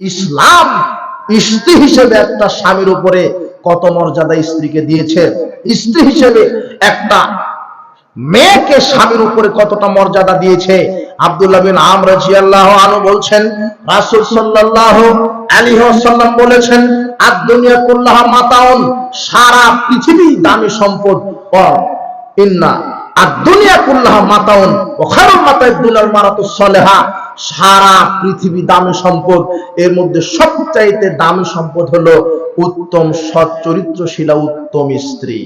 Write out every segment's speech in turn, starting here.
ইসলাম স্ত্রী হিসেবে একটা স্বামীর উপরে কত মর্যাদা স্ত্রীকে দিয়েছে? স্ত্রী হিসেবে একটা মেয়েকে স্বামীর উপরে কতটা মর্যাদা দিয়েছে? আব্দুল্লাহ বিন আনহু বলছেন, রাসূল বলেছেন দুনিয়া কুল্লাহা মাতাউন, সারা পৃথিবী দামি সম্পদ, ও ইন্না আর দুনিয়া কুল্লাহা মাতাউন, ও খায়রুল মাতাই দুলাল মারাতুস সারা পৃথিবী দামি সম্পদ। এর মধ্যে সবচাইতে দামি সম্পদ হলো উত্তম সৎ চরিত্রশীলা উত্তম স্ত্রী।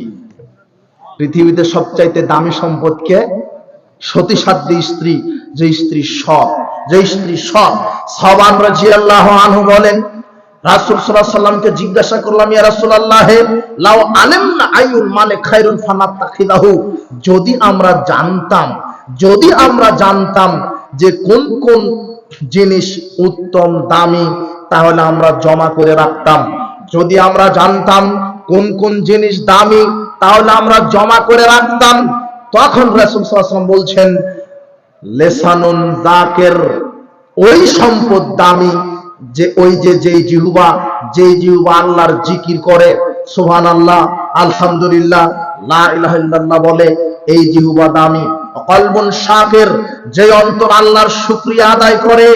পৃথিবীতে সবচাইতে দামি সম্পদকে সতী সাধ্য স্ত্রী, যে স্ত্রী সৎ, যে স্ত্রী সৎ। সবান রাজিয়াল্লাহ আনহু বলেন, রাসূল আলাইহি সাল্লামকে জিজ্ঞাসা করলাম, ইয়া রাসূলুল্লাহ, লাউ আলেমনা আইউল মালে খায়রুন ফানাত্তাখিদাহু যদি আমরা জানতাম, যদি আমরা জানতাম যে কোন কোন জিনিস উত্তম, দামি, তাহলে আমরা জমা করে রাখতাম। যদি আমরা জানতাম কোন কোন জিনিস দামি, তাহলে আমরা জমা করে রাখতাম। তখন রাসূল সাল্লাল্লাহু বলছেন, লেসানুন দাকের ওই সম্পদ দামি যে ওই যে যেই জিহুবা যেই জিহুবা আল্লাহর জিকির করে। সুবহান আল্লাহ আলহামদুলিল্লাহ, লা ইলাহা বলে, এই জিহুবা দামি কলবুন শাকের, যে অন্তর আল্লাহর শুকরিয়া আদায় করে,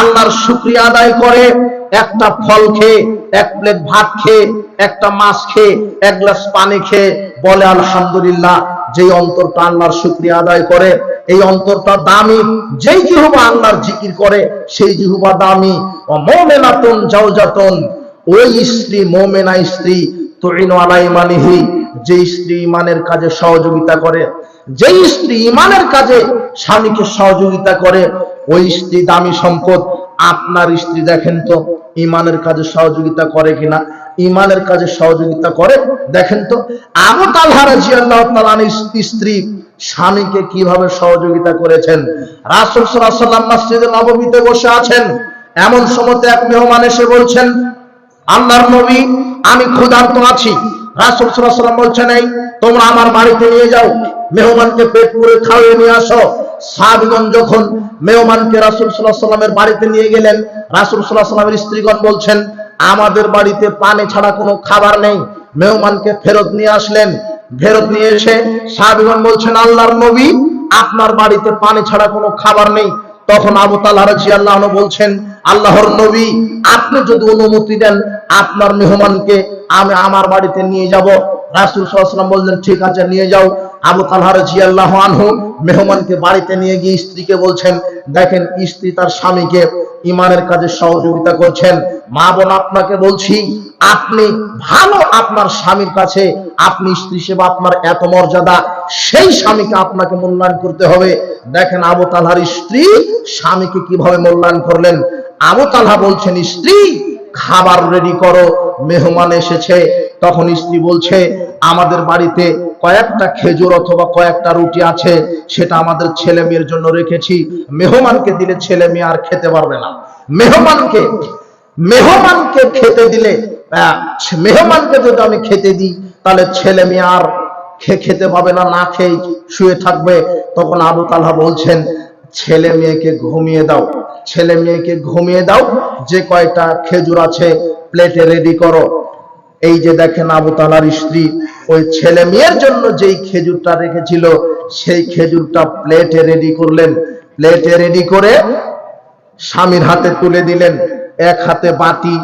আল্লাহর শুকরিয়া আদায় করে, একটা ফল খেয়ে, এক প্লেট ভাত খেয়ে, একটা মাছ খেয়ে, এক গ্লাস পানি খেয়ে বলে, আলহামদুলিল্লাহ, যেই অন্তরটা আল্লাহর শুকরিয়া আদায় করে, এই অন্তরটা দামি, যেই জিহুবা আল্লাহর জিকির করে, সেই জিহুবা দামি। মোমেনাতুন জাওজাতুন, ওই স্ত্রী, মোমেনা স্ত্রী তো তুইনু আলা ইমানিহি যে স্ত্রী ইমানের কাজে সহযোগিতা করে, যেই স্ত্রী ইমানের কাজে স্বামীকে সহযোগিতা করে, ওই স্ত্রী দামি সম্পদ। আপনার স্ত্রী দেখেন তো ইমানের কাজে সহযোগিতা করে কিনা? ইমানের কাজে সহযোগিতা করে? দেখেন তো। আবু তালহা রাদিয়াল্লাহু তাআলার স্ত্রী স্বামীকে কীভাবে সহযোগিতা করেছেন? রাসূল ওয়াসাল্লাম মসজিদে নববীতে বসে আছেন। এমন সময়তে এক মেহমান এসে বলছেন, আল্লাহর নবী, আমি ক্ষুধার্ত আছি। রাসূল ওয়াসাল্লাম বলছেন এই তোমরা আমার বাড়িতে নিয়ে যাও, মেহমানকে পেট পুরে খাওয়িয়ে নিয়ে আসো। সাহাবীগণ যখন মেহমানকে রাসূল সাল্লাল্লাহু আলাইহি ওয়াসাল্লামের বাড়িতে নিয়ে গেলেন, রাসূল সাল্লাল্লাহু আলাইহি ওয়াসাল্লামের স্ত্রীগণ বলছেন, আমাদের বাড়িতে পানি ছাড়া কোনো খাবার নেই। মেহমানকে ফেরত নিয়ে আসলেন। ফেরত নিয়ে এসে সাহাবীগণ বলছেন, আল্লাহর নবী, আপনার বাড়িতে পানি ছাড়া কোনো খাবার নেই। তখন আবু তালহা রাদিয়াল্লাহু আনহু বলছেন, আল্লাহর নবী, আপনি যদি অনুমতি দেন, আপনার মেহমানকে আমি আমার বাড়িতে নিয়ে যাব। রাসূল বললেন, ঠিক আছে, নিয়ে যাও। আবু আনহু মেহমানকে বাড়িতে নিয়ে গিয়ে স্ত্রীকে বলছেন, দেখেন, স্ত্রী তার স্বামীকে ইমানের কাজে সহযোগিতা করছেন। মা বোন, আপনাকে বলছি আপনি ভালো আপনার স্বামীর কাছে, আপনি স্ত্রী সেবা আপনার এত মর্যাদা, সেই স্বামীকে আপনাকে মূল্যায়ন করতে হবে। দেখেন আবু তালহার স্ত্রী স্বামীকে কীভাবে মূল্যায়ন করলেন। আবু তালহা বলছেন, স্ত্রী, খাবার রেডি করো, মেহমান এসেছে। তখন স্ত্রী বলছে, আমাদের বাড়িতে কয়েকটা খেজুর অথবা কয়েকটা রুটি আছে, সেটা আমাদের ছেলে মেয়ের জন্য রেখেছি। মেহমানকে দিলে ছেলে মেয়ে আর খেতে পারবে না। মেহমানকে মেহমানকে খেতে দিলে আহ, মেহমানকে যদি আমি খেতে দিই তাহলে ছেলে মেয়ে আর খেতে পাবে না না খেয়ে শুয়ে থাকবে। তখন আবু তালহা বলছেন ছেলে মেয়েকে ঘুমিয়ে দাও ছেলে মেয়েকে ঘুমিয়ে দাও যে কয়টা খেজুর আছে প্লেটে রেডি করো। এই যে দেখেন আবু তালার স্ত্রী ওই ছেলে মেয়ের জন্য যেই খেজুরটা রেখেছিল সেই খেজুরটা প্লেটে রেডি করলেন। প্লেটে রেডি করে স্বামীর হাতে তুলে দিলেন। এক হাতে বাটি,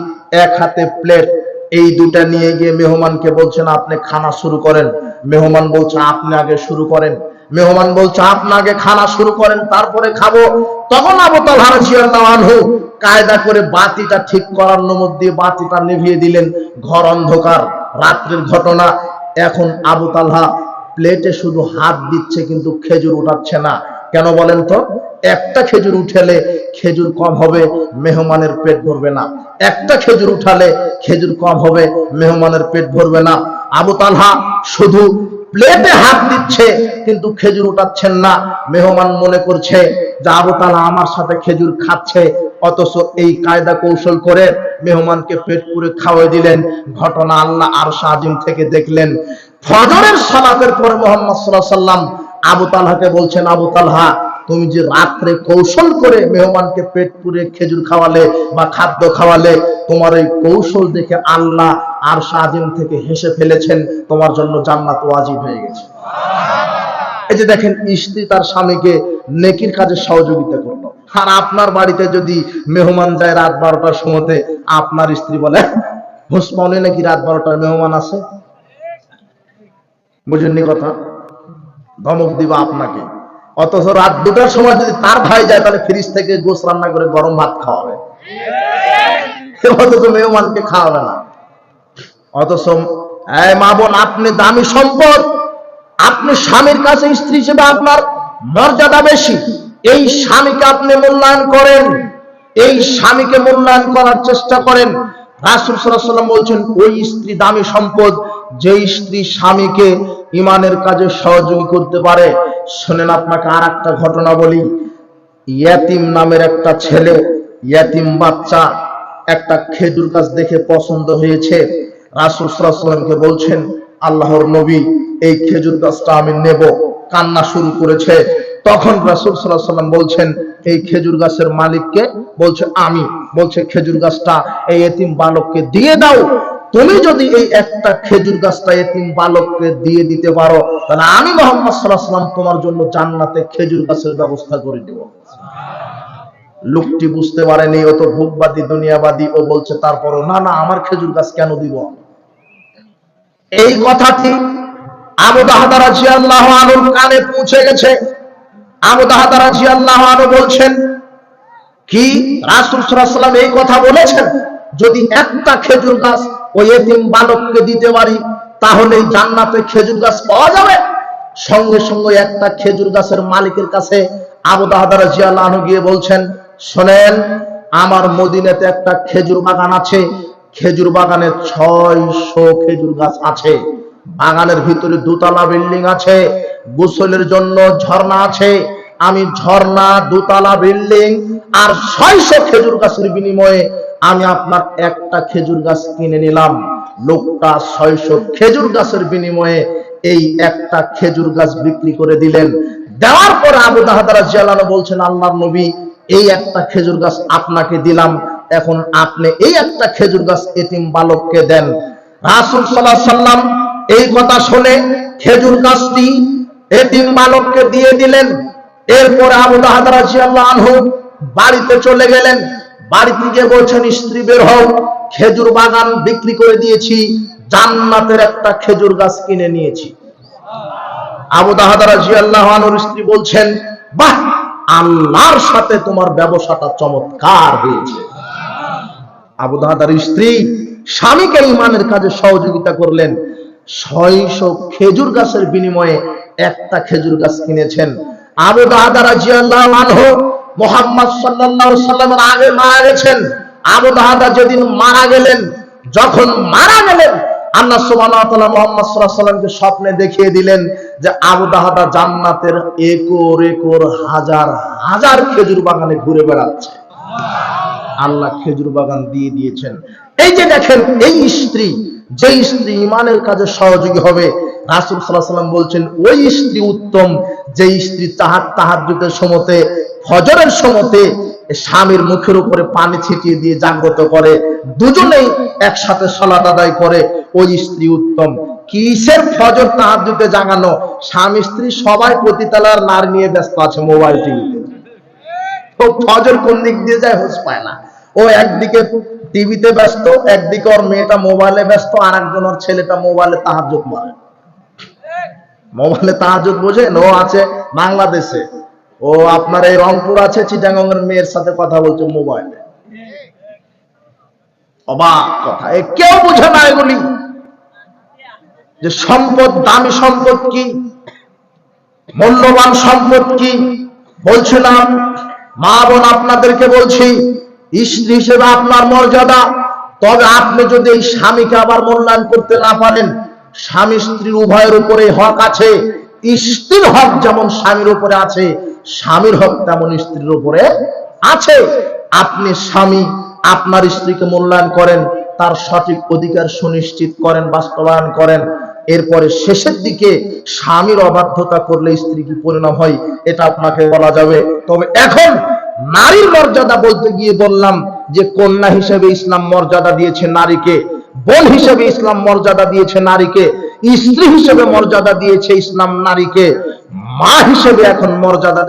এক হাতে প্লেট এই দুটা নিয়ে গিয়ে মেহমানকে বলছেন, আপনি খানা শুরু করেন। মেহমান বলছে, আপনি আগে শুরু করেন। মেহমান বলছে, আপনি আগে খানা শুরু করেন, তারপরে খাব। তখন আবু তালহা রাদিয়াল্লাহু আনহু কায়দা করে বাতিটা ঠিক করার নমত দিয়ে বাতিটা নিভিয়ে দিলেন। ঘর অন্ধকার, রাত্রের ঘটনা। এখন আবু তালহা প্লেটে শুধু হাত দিচ্ছে, কিন্তু খেজুর উঠাচ্ছে না। কেন বলেন তো? একটা খেজুর উঠেলে খেজুর কম হবে, মেহমানের পেট ভরবে না। একটা খেজুর উঠালে খেজুর কম হবে, মেহমানের পেট ভরবে না। আবু তালহা শুধু প্লেটে হাত দিচ্ছে, কিন্তু খেজুর উঠাচ্ছেন না। মেহমান মনে করছে যে আবু তালা আমার সাথে খেজুর খাচ্ছে, অথচ এই কায়দা কৌশল করে মেহমানকে পেট পুরে খাওয়াই দিলেন। ঘটনা আল্লাহ আর সাজিম থেকে দেখলেন। ফজরের সালাতের পরে মোহাম্মদ আলাইহি সাল্লাম আবু তালহাকে বলছেন, আবু তালহা তুমি যে রাত্রে কৌশল করে মেহমানকে পেট পুরে খেজুর খাওয়ালে বা খাদ্য খাওয়ালে, তোমার এই কৌশল দেখে আল্লাহ আর সাজিম থেকে হেসে ফেলেছেন, তোমার জন্য জান্নাত ওয়াজিব হয়ে গেছে। এই যে দেখেন, স্ত্রী তার স্বামীকে নেকির কাজে সহযোগিতা করল। আর আপনার বাড়িতে যদি মেহমান যায় রাত বারোটার সময়তে, আপনার স্ত্রী বলে হোসমানে নাকি রাত বারোটার মেহমান আছে? বুঝেননি কথা? ধমক দিবা আপনাকে। অথচ রাত দুটার সময় যদি তার ভাই যায়, তাহলে ফ্রিজ থেকে গোস রান্না করে গরম ভাত খাওয়াবে। মেহমানকে খাওয়াবে না। অথচ মা বোন, আপনি দামি সম্পদ। আপনি স্বামীর কাছে স্ত্রী হিসেবে আপনার মর্যাদা বেশি। এই স্বামীকে আপনি মূল্যায়ন করেন। এই স্বামীকে মূল্যায়ন করার চেষ্টা করেন। রাসুল বলছেন, ওই স্ত্রী দামি সম্পদ যে স্ত্রী স্বামীকে ইমানের কাজে সহযোগী করতে পারে শোনেন আপনাকে আর একটা ঘটনা বলি। ইয়াতিম নামের একটা ছেলে, ইয়াতিম বাচ্চা, একটা খেজুর গাছ দেখে পছন্দ হয়েছে। রাসুল সাল্লামকে বলছেন, আল্লাহর নবী, এই খেজুর গাছটা আমি নেব। কান্না শুরু করেছে। তখন রাসুল সাল্লাম বলছেন, এই খেজুর গাছের মালিককে বলছে আমি। বলছে, খেজুর গাছটা এই এতিম বালককে দিয়ে দাও। তুমি যদি এই একটা খেজুর গাছটা এতিম বালককে দিয়ে দিতে পারো, তাহলে আমি মোহাম্মদ সাল্লাহ সাল্লাম তোমার জন্য জান্নাতে খেজুর গাছের ব্যবস্থা করে দেব। লোকটি বুঝতে পারেনি, ও তো ভোগবাদী, দুনিয়াবাদী, ও বলছে, তারপরও না না, আমার খেজুর গাছ কেন দিব? এই কথাটি আবু দাহাদা রাজিয়াল্লাহু আনহুর কানে পৌঁছে গেছে। আবু দাহাদা রাজিয়াল্লাহু আনহু বলছেন, কি? রাসূল সাল্লাম এই কথা বলেছেন, যদি একটা খেজুর গাছ ওই এতিম বালককে দিতে পারি তাহলে জান্নাতে খেজুর গাছ পাওয়া যাবে। সঙ্গে সঙ্গে একটা খেজুর গাছের মালিকের কাছে আবু দাহাদা রাজিয়াল্লাহু আনহু গিয়ে বলছেন, শোনেন, আমার মদিনাতে একটা খেজুর বাগান আছে। খেজুর বাগানে ছয়শো খেজুর গাছ আছে। বাগানের ভিতরে দুতলা বিল্ডিং আছে। গোসলের জন্য ঝর্ণা আছে। আমি ঝর্ণা, দুতলা বিল্ডিং আর ছয়শো খেজুর গাছের বিনিময়ে আমি আপনার একটা খেজুর গাছ কিনে নিলাম। লোকটা ছয়শো খেজুর গাছের বিনিময়ে এই একটা খেজুর গাছ বিক্রি করে দিলেন। দেওয়ার পর আবু দাহাদারা জিয়ালানো বলছেন, আল্লাহর নবী, এই একটা খেজুর গাছ আপনাকে দিলাম। এখন আপনি এই একটা খেজুর গাছ এতিম বালককে দেন। রাসুল সাল্লাহ সাল্লাম এই কথা শুনে খেজুর গাছটি এতিম বালককে দিয়ে দিলেন। এরপরে আবু জিয়াল্লাহ আনহু বাড়িতে চলে গেলেন। বাড়িতে গিয়ে বলছেন, স্ত্রী, বের হও। খেজুর বাগান বিক্রি করে দিয়েছি। জান্নাতের একটা খেজুর গাছ কিনে নিয়েছি। আবু দাহাদারা জিয়াল্লাহ আনহুর স্ত্রী বলছেন, বাহ, আল্লাহর সাথে তোমার ব্যবসাটা চমৎকার হয়েছে। আবু দাহাদার স্ত্রী স্বামীকে ইমানের কাজে সহযোগিতা করলেন। ছয়শো খেজুর গাছের বিনিময়ে একটা খেজুর গাছ কিনেছেন। আবু সাল্লামের আগে মারা গেছেন। আবু দাহাদা যেদিন মারা গেলেন, যখন মারা গেলেন, আল্লাহ স্বপ্নে দেখিয়ে দিলেন যে আবু দাহাদা জান্নাতের একর একর হাজার হাজার খেজুর বাগানে ঘুরে বেড়াচ্ছে। আল্লাহ খেজুর বাগান দিয়ে দিয়েছেন। এই যে দেখেন, এই স্ত্রী যে স্ত্রী ইমানের কাজে সহযোগী হবে রাসুল সাল্লাম বলছেন, ওই স্ত্রী উত্তম যে স্ত্রী তাহার তাহার সমতে ফজরের সমতে স্বামীর মুখের উপরে পানি ছিটিয়ে দিয়ে জাগ্রত করে, দুজনেই একসাথে সলাত আদায় করে, ওই স্ত্রী উত্তম। কিসের ফজর তাহার যুদ্ধে জাগানো? স্বামী স্ত্রী সবাই প্রতিতালার নার নিয়ে ব্যস্ত আছে মোবাইল টিভিতে। ও ফজর কোন দিক দিয়ে যায় হোস পায় না। ও একদিকে টিভিতে ব্যস্ত, একদিকে ওর মেয়েটা মোবাইলে ব্যস্ত আর একজন ওর ছেলেটা মোবাইলে তাহাজুদ মারে মোবাইলে তাহাজুদ বোঝেন ও আছে বাংলাদেশে। ও আপনার এই রংপুর আছে চিটাঙ্গের মেয়ের সাথে কথা বলছে মোবাইলে। অবাক কথা। এ কেউ বুঝে না এগুলি। যে সম্পদ, দামি সম্পদ কি? মূল্যবান সম্পদ কি? বলছিলাম, মা বোন আপনাদেরকে বলছি, স্ত্রী হিসেবে আপনার মর্যাদা। তবে আপনি যদি এই স্বামীকে আবার মূল্যায়ন করতে না পারেন স্বামী স্ত্রীর উভয়ের উপরে হক আছে, স্ত্রীর হক যেমন স্বামীর উপরে আছে, স্বামীর হক তেমন স্ত্রীর উপরে আছে। আপনি স্বামী, আপনার স্ত্রীকে মূল্যায়ন করেন, তার সঠিক অধিকার সুনিশ্চিত করেন, বাস্তবায়ন করেন। এরপরে শেষের দিকে স্বামীর অবাধ্যতা করলে স্ত্রী কি পরিণাম হয়, এটা আপনাকে বলা যাবে। তবে এখন নারীর মর্যাদা বলতে গিয়ে বললাম যে কন্যা হিসেবে ইসলাম মর্যাদা দিয়েছে নারীকে। বোন হিসেবে ইসলাম মর্যাদা দিয়েছে নারীকে, স্ত্রী হিসেবে মর্যাদা দিয়েছে ইসলাম নারীকে, মা হিসেবে এখন মর্যাদা